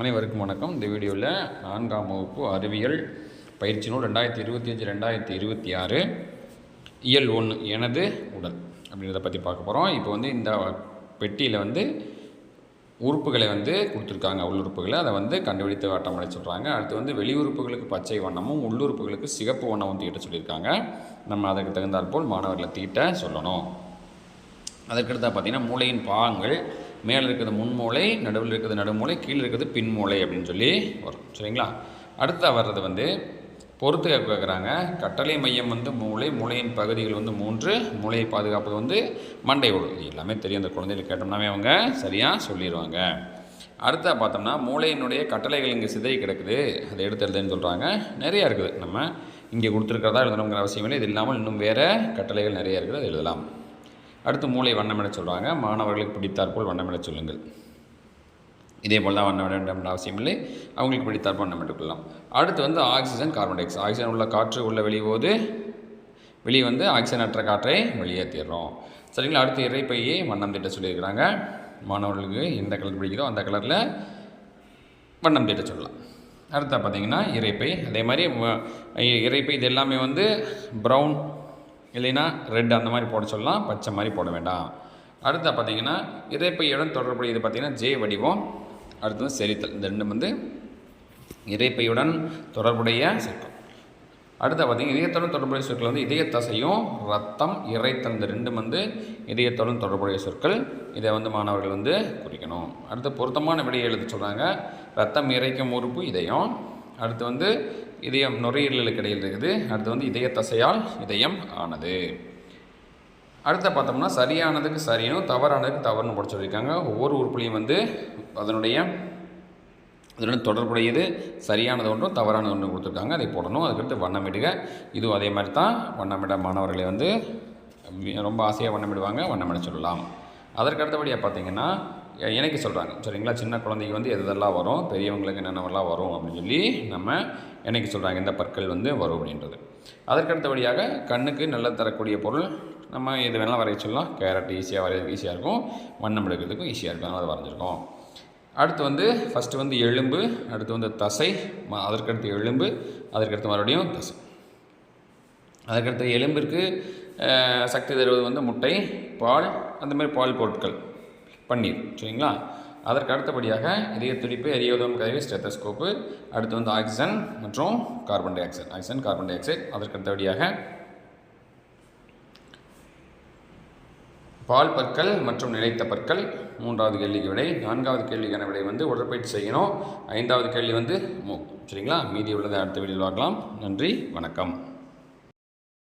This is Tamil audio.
அனைவருக்கும் வணக்கம். இந்த வீடியோவில் நான்காம் வகுப்பு அறிவியல் பயிற்சி நூல் ரெண்டாயிரத்தி இருபத்தி அஞ்சு ரெண்டாயிரத்தி இருபத்தி ஆறு இயல் ஒன்று எனது உடல் அப்படின்றத பற்றி பார்க்க போகிறோம் இப்போ வந்து இந்த பெட்டியில் வந்து உறுப்புகளை வந்து கொடுத்துருக்காங்க உள்ளுறுப்புகளை அதை வந்து கண்டுபிடித்து வட்டமடை சொல்கிறாங்க அடுத்து வந்து வெளி உறுப்புகளுக்கு பச்சை வண்ணமும் உள்ளுறுப்புகளுக்கு சிகப்பு வண்ணமும் தீட்ட சொல்லியிருக்காங்க. நம்ம அதற்கு தகுந்தாற்போல் மாணவர்களை தீட்ட சொல்லணும். அதற்கடுத்தா பார்த்தீங்கன்னா மூளையின் பாகங்கள் மேலே இருக்கிறது முன்மூளை நடுவில் இருக்கிறது நடுமூளை கீழே இருக்கிறது பின்மூளை அப்படின்னு சொல்லி வரும். சரிங்களா? அடுத்த வர்றது வந்து பொறுத்து கேட்குறாங்க. கட்டளை மையம் வந்து மூளை மூளையின் பகுதிகள் வந்து மூன்று மூளையை பாதுகாப்பது வந்து மண்டை ஓடு. இது எல்லாமே தெரியும். அந்த குழந்தைகள் கேட்டோம்னாவே அவங்க சரியாக சொல்லிடுவாங்க அடுத்தா பார்த்தோம்னா மூளையினுடைய கட்டளைகள் இங்கே சிதறி கிடக்குது. அதை எடுத்து எழுதுன்னு சொல்கிறாங்க நிறையா இருக்குது. நம்ம இங்கே கொடுத்துருக்கிறதா எழுதணுங்கிற அவசியம் இல்லை இது இல்லாமல் இன்னும் வேறு கட்டளைகள் நிறைய இருக்குது. அதை எழுதலாம். அடுத்து மூளை வண்ணமிட சொல்கிறாங்க மாணவர்களுக்கு பிடித்தாற்போல் வண்ணமிட சொல்லுங்கள். இதே போல் தான் வண்ணமிட வேண்டும் அவசியம் இல்லை. அவங்களுக்கு பிடித்தாற்போல் வண்ணமிட்டுக்கொள்ளலாம் அடுத்து வந்து oxygen carbon dioxide oxygen உள்ள காற்று உள்ள வெளியோது வெளியே வந்து ஆக்சிஜன் அற்ற காற்றை வெளியேற்றிடுறோம் சரிங்களா? அடுத்து இறைப்பையை வண்ணம் திட்ட சொல்லியிருக்கிறாங்க. மாணவர்களுக்கு எந்த கலர் பிடிக்குதோ அந்த கலரில் வண்ணம் திட்ட சொல்லலாம். அடுத்தா பார்த்தீங்கன்னா இறைப்பை. அதே மாதிரி இறைப்பை இது எல்லாமே வந்து ப்ரௌன் இல்லைன்னா ரெட் அந்த மாதிரி போட சொல்லலாம் பச்சை மாதிரி போட வேண்டாம். அடுத்து பார்த்தீங்கன்னா இறைப்பையுடன் தொடர்புடையது பார்த்தீங்கன்னா ஜே வடிவம் அடுத்து வந்து செரித்தல். இந்த ரெண்டும் வந்து இறைப்பையுடன் தொடர்புடைய சொற்கள். அடுத்து பார்த்தீங்கன்னா இதயத்துடன் தொடர்புடைய சொற்கள் வந்து இதய தசையும் ரத்தம் இறைத்தல் இந்த ரெண்டும் வந்து இதயத்துடன் தொடர்புடைய சொற்கள். இதை வந்து மாணவர்கள் வந்து குறிக்கணும். அடுத்து பொருத்தமான விடையை எழுத சொல்கிறாங்க ரத்தம் இறைக்கும் உறுப்பு இதயம். அடுத்து வந்து இதயம் நுரையீரலுக்கு இடையில் இருக்குது. அடுத்து வந்து இதய தசையால் இதயம் ஆனது. அடுத்த பார்த்தோம்னா சரியானதுக்கு சரியும் தவறானதுக்கு தவறுன்னு போட சொல்லியிருக்காங்க. ஒவ்வொரு உறுப்புலையும் வந்து அதனுடைய இதனுடன் தொடர்புடையது சரியானது ஒன்றும் தவறானது ஒன்றும் கொடுத்துருக்காங்க. அதை போடணும். அதுக்கடுத்து வண்ணமிடுக. இதுவும் அதே மாதிரி தான். வண்ணமிட மாணவர்களை வந்து ரொம்ப ஆசையாக வண்ணமிடுவாங்க. வண்ணமிட சொல்லலாம். அதற்கு அடுத்தபடியாக பார்த்தீங்கன்னா இணைக்க சொல்கிறாங்க சரிங்களா? சின்ன குழந்தைக்கு வந்து எதெல்லாம் வரும்? பெரியவங்களுக்கு என்னென்னலாம் வரும் அப்படின்னு சொல்லி நம்ம இணைக்க சொல்கிறாங்க இந்த பற்கள் வந்து வரும் அப்படின்றது. அதற்கு அடுத்தபடியாக கண்ணுக்கு நல்ல தரக்கூடிய பொருள் நம்ம எது வேணாலும் வரைய சொல்லலாம். கேரட் ஈஸியாக வரைகிறதுக்கு ஈஸியாக இருக்கும். வண்ணம் எடுக்கிறதுக்கும் ஈஸியாக இருக்கும். அதனால் அதை வரைஞ்சிருக்கோம். அடுத்து வந்து ஃபஸ்ட்டு வந்து எலும்பு அடுத்து வந்து தசை ம- அதற்கடுத்து எலும்பு அதற்கடுத்து மறுபடியும் தசை. அதற்கடுத்து எலும்பிற்கு சக்தி தருவது வந்து முட்டை பால் அந்த மாதிரி பால் பொருட்கள். பன்னீர் சரிங்களா? அதற்கு அடுத்தபடியாக இதய துடிப்பு எரியோதம் கருவி ஸ்டெத்தஸ்கோப்பு அடுத்து வந்து ஆக்சிஜன் மற்றும் carbon dioxide. Oxygen carbon dioxide. அதற்கு அடுத்தபடியாக பால் பற்கள் மற்றும் நிலைத்த பற்கள். மூன்றாவது கேள்விக்கு விடை. நான்காவது கேள்விக்கான விடை வந்து உடற்பயிற்சி செய்யணும். ஐந்தாவது கேள்வி வந்து மூ சரிங்களா? மீதி உள்ளதை அடுத்த வீடியோவில் பார்க்கலாம். நன்றி வணக்கம்.